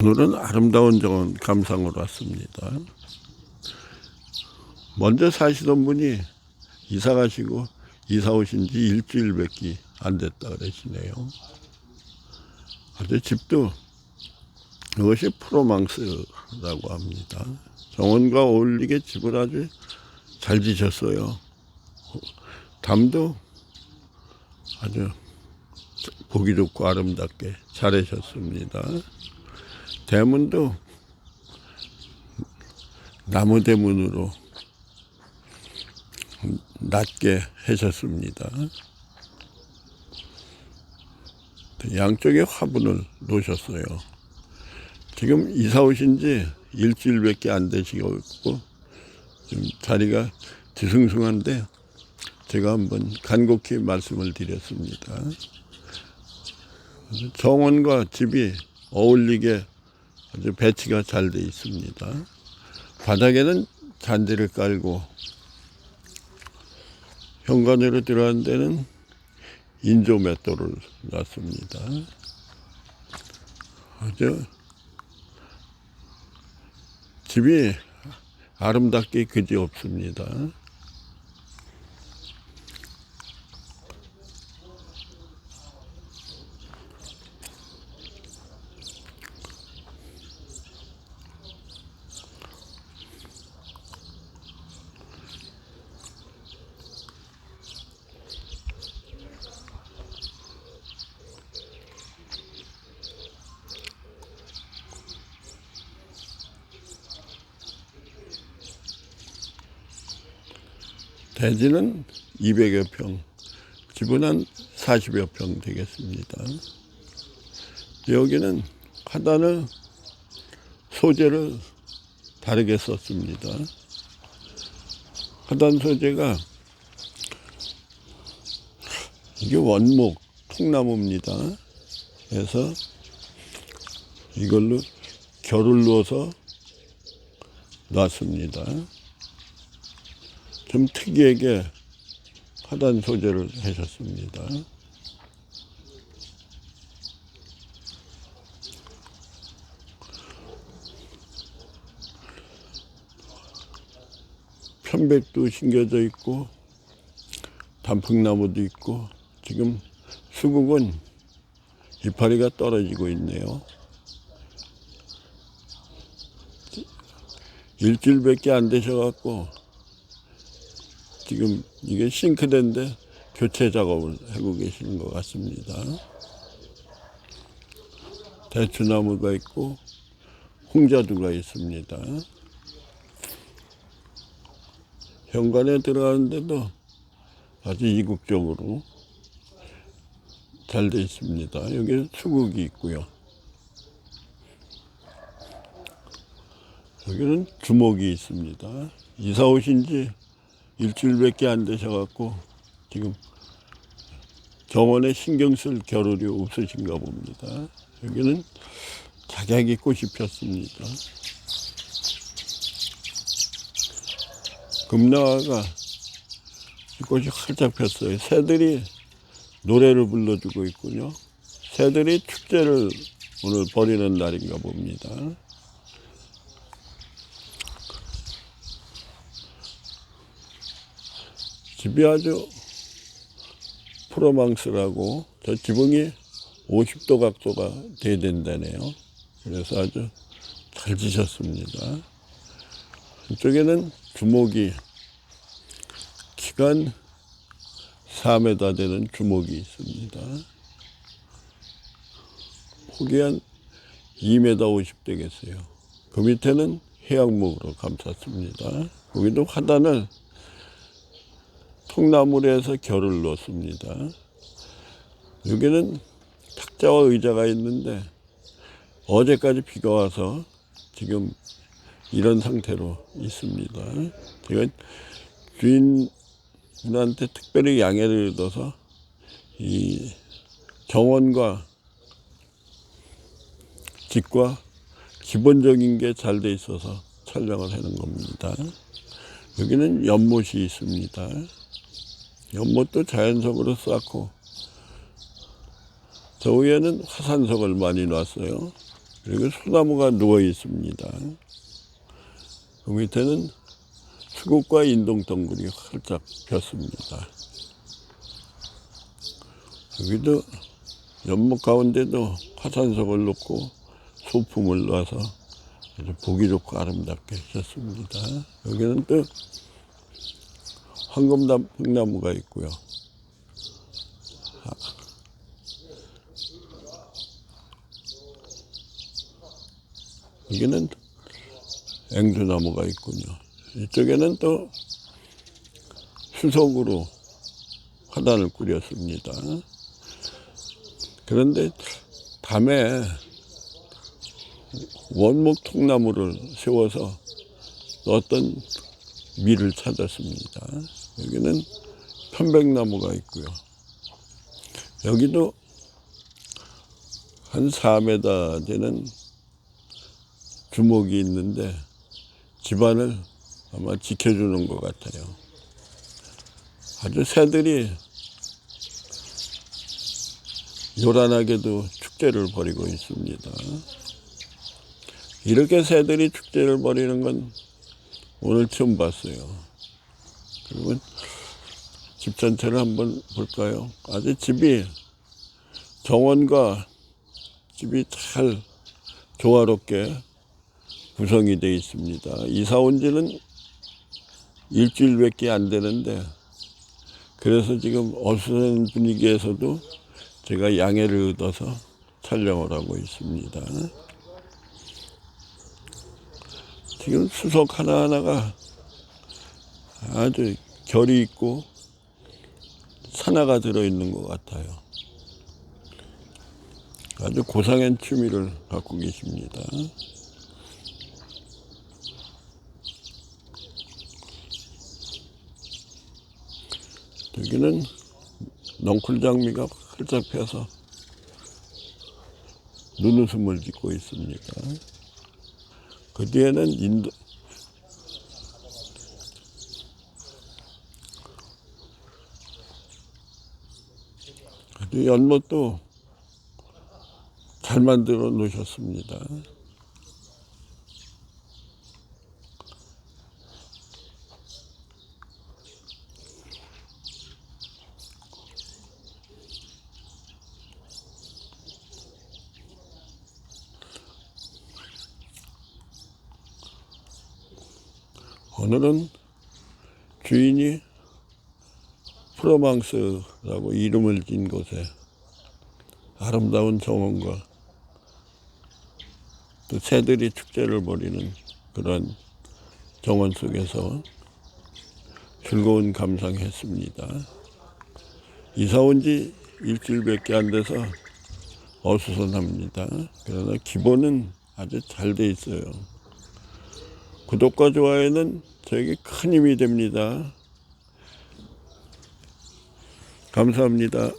오늘은 아름다운 정원 감상으로 왔습니다. 먼저 사시던 분이 이사 가시고 이사 오신 지 일주일밖에 안 됐다 그러시네요. 아주 집도 이것이 프로망스라고 합니다. 정원과 어울리게 집을 아주 잘 지셨어요. 담도 아주 보기 좋고 아름답게 잘하셨습니다. 대문도 나무 대문으로 낮게 하셨습니다. 양쪽에 화분을 놓으셨어요. 지금 이사 오신 지 일주일밖에 안 되시고 지금 자리가 뒤숭숭한데 제가 한번 간곡히 말씀을 드렸습니다. 정원과 집이 어울리게 아주 배치가 잘 돼 있습니다. 바닥에는 잔디를 깔고 현관으로 들어간 데는 인조 맷돌을 놨습니다. 아주 집이 아름답게 그지 없습니다. 대지는 200여 평, 집은 한 40여 평 되겠습니다. 여기는 하단을 소재를 다르게 썼습니다. 하단 소재가 이게 원목 통나무입니다. 그래서 이걸로 결을 넣어서 놨습니다. 좀 특이하게 하단 소재를 하셨습니다. 편백도 심겨져 있고 단풍나무도 있고 지금 수국은 이파리가 떨어지고 있네요. 일주일밖에 안 되셔갖고 지금 이게 싱크대인데 교체 작업을 하고 계시는 것 같습니다. 대추나무가 있고 홍자두가 있습니다. 현관에 들어가는데도 아주 이국적으로 잘 돼 있습니다. 여기 수국이 있고요. 여기는 주목이 있습니다. 이사 오신 지 일주일밖에 안 되셔갖고 지금 정원에 신경 쓸 겨를이 없으신가 봅니다. 여기는 작약이 꽃이 폈습니다. 금나화가 이 꽃이 활짝 폈어요. 새들이 노래를 불러주고 있군요. 새들이 축제를 오늘 벌이는 날인가 봅니다. 집이 아주 프로망스라고 저 지붕이 50도 각도가 돼야 된다네요. 그래서 아주 잘 지셨습니다. 이쪽에는 주목이 한 4m 되는 주목이 있습니다. 폭이 한 2m 50 되겠어요. 그 밑에는 해양목으로 감쌌습니다. 거기도 화단을 통나무로 해서 결을 넣습니다. 여기는 탁자와 의자가 있는데 어제까지 비가 와서 지금 이런 상태로 있습니다. 제가 주인분한테 특별히 양해를 얻어서 이 정원과 집과 기본적인 게 잘 돼 있어서 촬영을 하는 겁니다. 여기는 연못이 있습니다. 연못도 자연석으로 쌓고 저 위에는 화산석을 많이 놨어요. 그리고 소나무가 누워 있습니다. 그 밑에는 수국과 인동 덩굴이 활짝 폈습니다. 여기도 연못 가운데도 화산석을 놓고 소품을 놔서 아주 보기 좋고 아름답게 하셨습니다. 여기는 또 황금나무가 있고요. 여기는 앵두나무가 있군요. 이쪽에는 또 수석으로 화단을 꾸렸습니다. 그런데 밤에 원목 통나무를 세워서 어떤 밀을 찾았습니다. 여기는 편백나무가 있고요. 여기도 한 4m 되는 주먹이 있는데 집안을 아마 지켜주는 것 같아요. 아주 새들이 요란하게도 축제를 벌이고 있습니다. 이렇게 새들이 축제를 벌이는 건 오늘 처음 봤어요. 그러면 집 전체를 한번 볼까요? 아주 집이 정원과 집이 잘 조화롭게 구성이 되어 있습니다. 이사 온 지는 일주일밖에 안 되는데 그래서 지금 어수선 분위기에서도 제가 양해를 얻어서 촬영을 하고 있습니다. 지금 수석 하나하나가 아주 결이 있고 산화가 들어있는 것 같아요. 아주 고상한 취미를 갖고 계십니다. 여기는 넝쿨 장미가 활짝 펴서 눈웃음을 짓고 있습니다. 그 뒤에는 인도, 아주 연못도 잘 만들어 놓으셨습니다. 오늘은 주인이 프로망스라고 이름을 진 곳에 아름다운 정원과 또 새들이 축제를 벌이는 그런 정원 속에서 즐거운 감상했습니다. 이사 온 지 일주일밖에 안 돼서 어수선합니다. 그러나 기본은 아주 잘 돼 있어요. 구독과 좋아요는 저에게 큰 힘이 됩니다. 감사합니다.